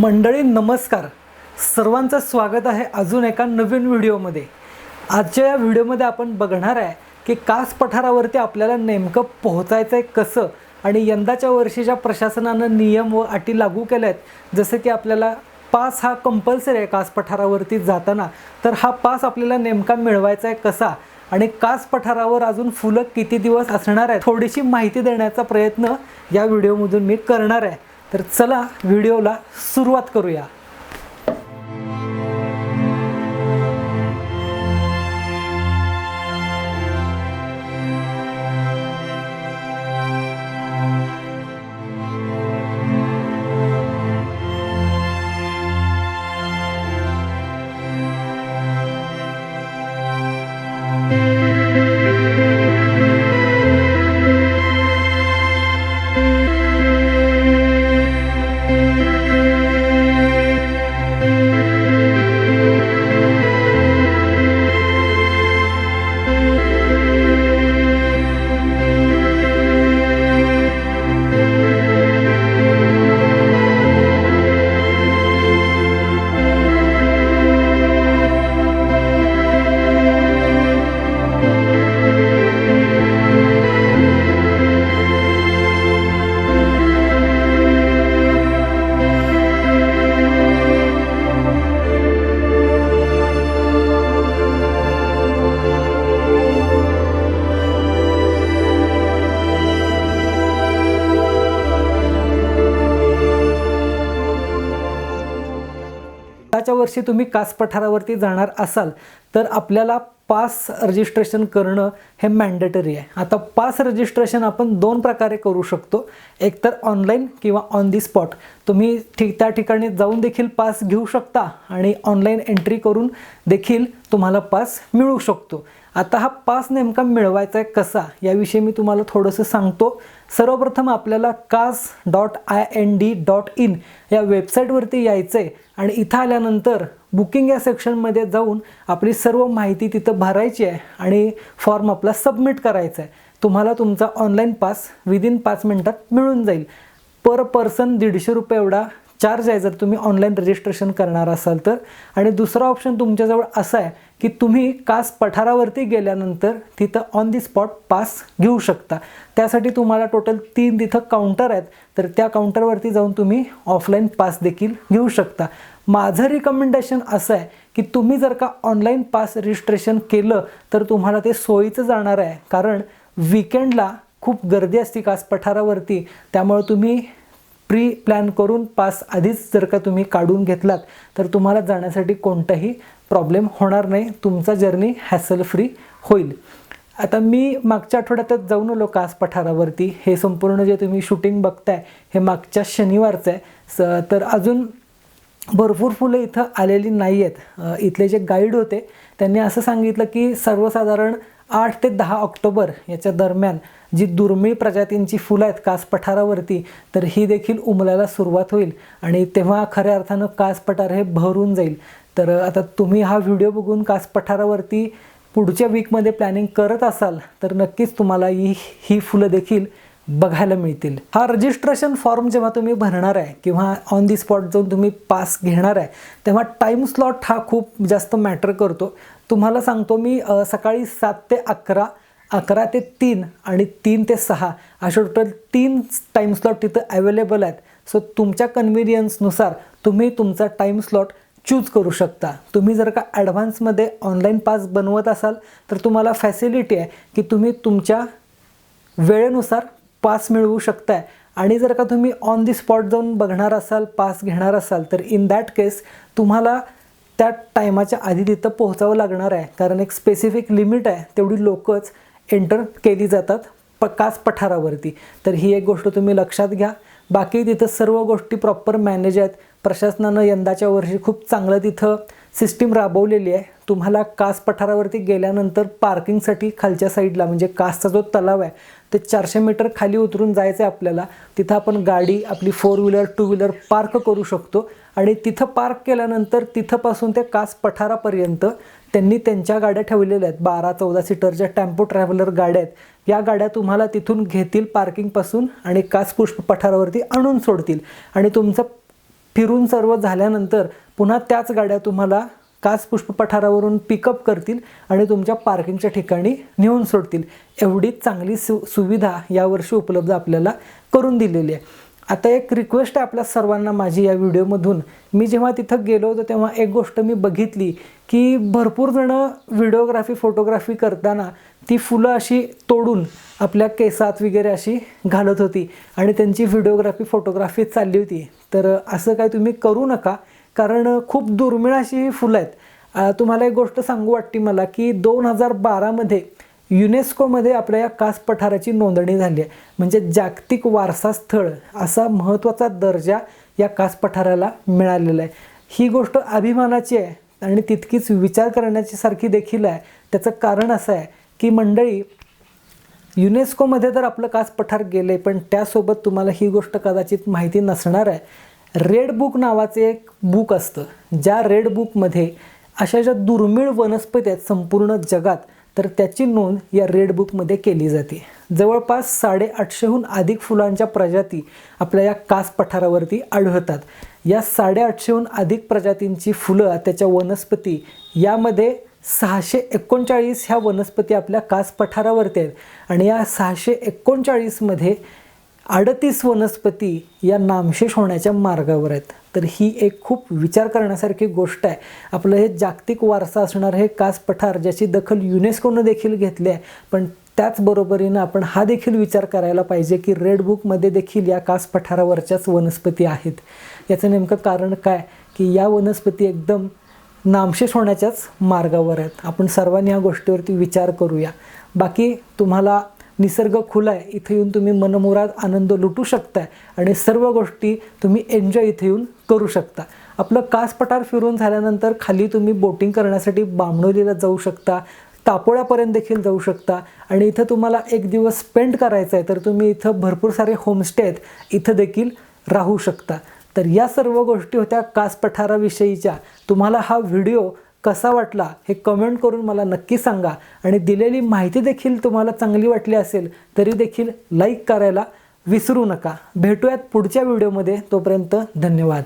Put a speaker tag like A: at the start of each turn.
A: मंडळी नमस्कार. सर्वांचं स्वागत आहे अजून एका नवीन व्हिडिओमध्ये. आजच्या या व्हिडिओमध्ये आपण बघणार आहे की कास पठारावरती आपल्याला नेमकं पोहोचायचं आहे कसं आणि यंदाच्या वर्षीच्या प्रशासनानं नियम व अटी लागू केल्या आहेत जसं की आपल्याला पास हा कंपल्सरी आहे कास पठारावरती जाताना. तर हा पास आपल्याला नेमका मिळवायचा आहे कसा? आणि कास पठारावर अजून फुलं किती दिवस असणार आहे थोडीशी माहिती देण्याचा प्रयत्न या व्हिडिओमधून मी करणार आहे. तर चला व्हिडिओला सुरुवात करूया. वर्षी तुम्ही कास पठारावरती जाणार असाल तर आपल्याला पास रजिस्ट्रेशन करणं हे मॅन्डेटरी आहे. आता पास रजिस्ट्रेशन आपण दोन प्रकारे करू शकतो. एक तर ऑनलाईन किंवा ऑन दी स्पॉट तुम्ही ठीक त्या ठिकाणी जाऊन देखील पास घेऊ शकता आणि ऑनलाईन एंट्री करून देखील तुम्हाला पास मिळू शकतो. आता हा पास नेमका मिळवायचा आहे कसा? याविषयी मी तुम्हाला थोडंसं सांगतो. सर्वप्रथम आपल्याला Kas dot I N D dot in या वेबसाईटवरती यायचं आहे आणि इथं आल्यानंतर बुकिंग या सेक्शनमध्ये जाऊन आपली सर्व माहिती तिथं भरायची आहे आणि फॉर्म आपला सबमिट करायचा आहे. तुम्हाला तुमचा ऑनलाईन पास विदिन पाच मिनटात मिळून जाईल. पर पर्सन दीडशे रुपये एवढा चार्ज आहे जर तुम्ही ऑनलाईन रजिस्ट्रेशन करणार असाल तर. आणि दुसरा ऑप्शन तुमच्याजवळ असा आहे की तुम्ही कास पठारावरती गेल्यानंतर तिथं ऑन दी स्पॉट पास घेऊ शकता. त्यासाठी तुम्हाला टोटल तीन तिथं काउंटर आहेत तर त्या काउंटरवरती जाऊन तुम्ही ऑफलाईन पास देखील घेऊ शकता. माझं रिकमेंडेशन असं आहे की तुम्ही जर का ऑनलाईन पास रजिस्ट्रेशन केलं तर तुम्हाला ते सोयीचं जाणार आहे. कारण विकेंडला खूप गर्दी असते कास पठारावरती त्यामुळे तुम्ही प्री प्लॅन करून पास आधीच जर का तुम्ही काढून घेतलात तर तुम्हाला जाण्यासाठी कोणताही प्रॉब्लेम होणार नाही. तुमचा जर्नी हॅसल फ्री होईल. आता मी मागच्या आठवड्यातच जाऊन आलो कास पठारावरती. हे संपूर्ण जे तुम्ही शूटिंग बघताय हे मागच्या शनिवारचं आहे. स तर अजून भरपूर फुलं इथं आलेली नाही आहेत इथले जे गाईड होते त्यांनी असं सांगितलं की सर्वसाधारण आठ ते दहा ऑक्टोबर याच्या दरम्यान जी दुर्मिळ प्रजातींची फुलं आहेत कास पठारावरती तर ही देखील उमलायला सुरुवात होईल आणि तेव्हा खऱ्या अर्थानं कास पठार हे भरून जाईल. तर आता तुम्ही हा व्हिडिओ बघून कास पठारावरती पुढच्या वीकमध्ये प्लॅनिंग करत असाल तर नक्कीच तुम्हाला ही ही फुलं देखील बघायला मिळतील. हा रजिस्ट्रेशन फॉर्म जेव्हा तुम्ही भरणार आहे किंवा ऑन दी स्पॉट जाऊन तुम्ही पास घेणार आहे तेव्हा टाईम स्लॉट हा खूप जास्त मॅटर करतो. तुम्हाला सांगतो मी सकाळी सात ते अकरा अकरा ते तीन आणि तीन ते सहा अशा टोटल तीन टाईम स्लॉट तिथं अवेलेबल आहेत. सो तुमच्या कन्व्हिनियन्सनुसार तुम्ही तुमचा टाईम स्लॉट चूज करू शकता. तुम्ही जर का ॲडव्हान्समध्ये ऑनलाईन पास बनवत असाल तर तुम्हाला फॅसिलिटी आहे की तुम्ही तुमच्या वेळेनुसार पास मिळवू शकताय. आणि जर का तुम्ही ऑन दी स्पॉट जाऊन बघणार असाल पास घेणार असाल तर इन दॅट केस तुम्हाला त्या टायमाच्या आधी तिथं पोहोचावं लागणार आहे. कारण एक स्पेसिफिक लिमिट आहे तेवढी लोकच एंटर केली जातात प कास पठारावरती. तर ही एक गोष्ट तुम्ही लक्षात घ्या. बाकी तिथं सर्व गोष्टी प्रॉपर मॅनेज आहेत. प्रशासनानं यंदाच्या वर्षी खूप चांगलं तिथं सिस्टीम राबवलेली आहे. तुम्हाला कास पठारावरती गेल्यानंतर पार्किंगसाठी खालच्या साईडला म्हणजे कासचा जो तलाव आहे ते चारशे मीटर खाली उतरून जायचं आहे आपल्याला. तिथं आपण गाडी आपली four wheeler two wheeler park करू शकतो. आणि तिथं पार्क केल्यानंतर तिथंपासून ते कास पठारापर्यंत त्यांनी त्यांच्या गाड्या ठेवलेल्या आहेत. बारा चौदा सीटरच्या टेम्पो ट्रॅव्हलर गाड्या आहेत. या गाड्या तुम्हाला तिथून घेतील पार्किंगपासून आणि कास पुष्प पठारावरती आणून सोडतील. आणि तुमचं फिरून सर्व झाल्यानंतर पुन्हा त्याच गाड्या तुम्हाला कास पुष्प पठारावरून पिकअप करतील आणि तुमच्या पार्किंगच्या ठिकाणी नेऊन सोडतील. एवढी चांगली सु सुविधा यावर्षी उपलब्ध आपल्याला करून दिलेली आहे. आता एक रिक्वेस्ट आहे आपल्या सर्वांना माझी या व्हिडिओमधून. मी जेव्हा तिथं गेलो होतो तेव्हा एक गोष्ट मी बघितली की भरपूर जणं व्हिडिओग्राफी फोटोग्राफी करताना ती फुलं अशी तोडून आपल्या केसात वगैरे अशी घालत होती आणि त्यांची व्हिडिओग्राफी फोटोग्राफी चालली होती. तर असं काय तुम्ही करू नका. कारण खूप दुर्मिळ अशी ही फुलं आहेत. तुम्हाला एक गोष्ट सांगू वाटते मला की दोन हजार बारामध्ये युनेस्कोमध्ये आपल्या या कास पठाराची नोंदणी झाली आहे. म्हणजे जागतिक वारसा स्थळ असा महत्त्वाचा दर्जा या कास पठाराला मिळालेला आहे. ही गोष्ट अभिमानाची आहे आणि तितकीच विचार करण्याची सारखी देखील आहे. त्याचं कारण असं आहे की मंडळी युनेस्कोमध्ये तर आपलं कास पठार गेले पण त्यासोबत तुम्हाला ही गोष्ट कदाचित माहिती नसणार आहे. रेड बुक नावाचे एक बुक असतं. ज्या रेड बुकमध्ये अशा ज्या दुर्मिळ वनस्पती आहेत संपूर्ण जगात तर त्याची नोंद या रेड बुकमध्ये केली जाते. जवळपास साडेआठशेहून अधिक फुलांच्या प्रजाती आपल्या या कास पठारावरती आढळतात. या साडेआठशेहून अधिक प्रजातींची फुलं त्याच्या वनस्पती यामध्ये सहाशे एकोणचाळीस ह्या वनस्पती आपल्या कास पठारावरती आहेत. आणि या सहाशे एकोणचाळीसमध्ये अडतीस वनस्पती या नामशेष होण्याच्या मार्गावर आहेत. तर ही एक खूप विचार करण्यासारखी गोष्ट आहे. आपलं हे जागतिक वारसा असणारं हे कास पठार ज्याची दखल युनेस्कोनं देखील घेतली आहे. पण त्याचबरोबरीनं आपण हा देखील विचार करायला पाहिजे की रेड बुकमध्ये देखील या कास पठारावरच्याच वनस्पती आहेत. याचं नेमकं कारण काय? की या वनस्पती एकदम नामशेष होण्याच्याच मार्गावर आहेत. आपण सर्वांनी या गोष्टीवरती विचार करूया. बाकी तुम्हाला निसर्ग खुला आहे. इथे येऊन तुम्ही मनमुराद आनंद लुटू शकताय आणि सर्व गोष्टी तुम्ही एन्जॉय इथे येऊन करू शकता. आपलं कास पठार फिरून झाल्यानंतर खाली तुम्ही बोटिंग करण्यासाठी बामणोलीला जाऊ शकता तापोळ्यापर्यंत देखील जाऊ शकता आणि इथं तुम्हाला एक दिवस स्पेंड करायचा आहे तर तुम्ही इथं भरपूर सारे होमस्टे आहेत. इथं देखील राहू शकता. तर या सर्व गोष्टी होत्या कास पठाराविषयीच्या तुम्हाला हा व्हिडिओ कसा वाटला हे कमेंट करून मला नक्की सांगा. आणि दिलेली माहिती देखील तुम्हाला चांगली वाटली असेल तरी देखील लाईक करायला विसरू नका. भेटूयात पुढच्या व्हिडिओमध्ये तोपर्यंत धन्यवाद.